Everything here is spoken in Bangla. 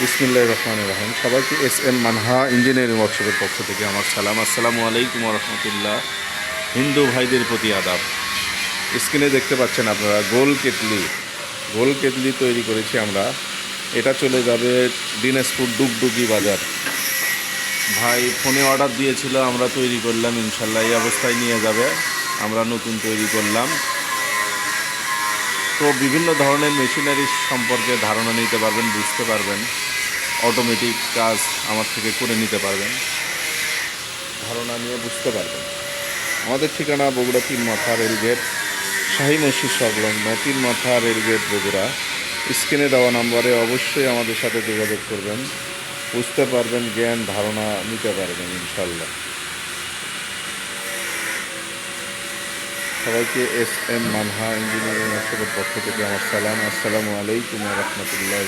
বিসমিল্লাহ রহমান রহিম। সবাইকে এস এম মানহা ইঞ্জিনিয়ারিং ওয়ার্কশপের পক্ষ থেকে আমার সালাম। আসসালামু আলাইকুম রহমতুল্লাহ। হিন্দু ভাইদের প্রতি আদাব। স্ক্রিনে দেখতে পাচ্ছেন আপনারা গোল কেটলি। গোল কেটলি তৈরি করেছি আমরা। এটা চলে যাবে দিনাজপুর ডুগডুগি বাজার। ভাই, ফোনে অর্ডার দিয়েছিল, আমরা তৈরি করলাম, ইনশাল্লাহ এই অবস্থায় নিয়ে যাবে। আমরা নতুন তৈরি করলাম। তো বিভিন্ন ধরনের মেশিনারি সম্পর্কে ধারণা নিতে পারবেন, বুঝতে পারবেন। অটোমেটিক কাজ আমার থেকে করে নিতে পারবেন। ধারণা নিয়ে বুঝতে পারবেন। আমাদের ঠিকানা বগুড়া তিন মাথা রেলগেট শাহী মসজিদ সংলগ্ন তিন মাথা রেলগেট বগুড়া। স্ক্রিনে দেওয়া নাম্বারে অবশ্যই আমাদের সাথে যোগাযোগ করবেন। বুঝতে পারবেন, জ্ঞান, ধারণা নিতে পারবেন, ইনশাল্লাহ। সবাইকে এস এম মানহা ইঞ্জিনিয়ারিং ওয়ার্কশপের পক্ষ থেকে আমার সালাম। আসসালামু আলাইকুম রহমতুল্লাহ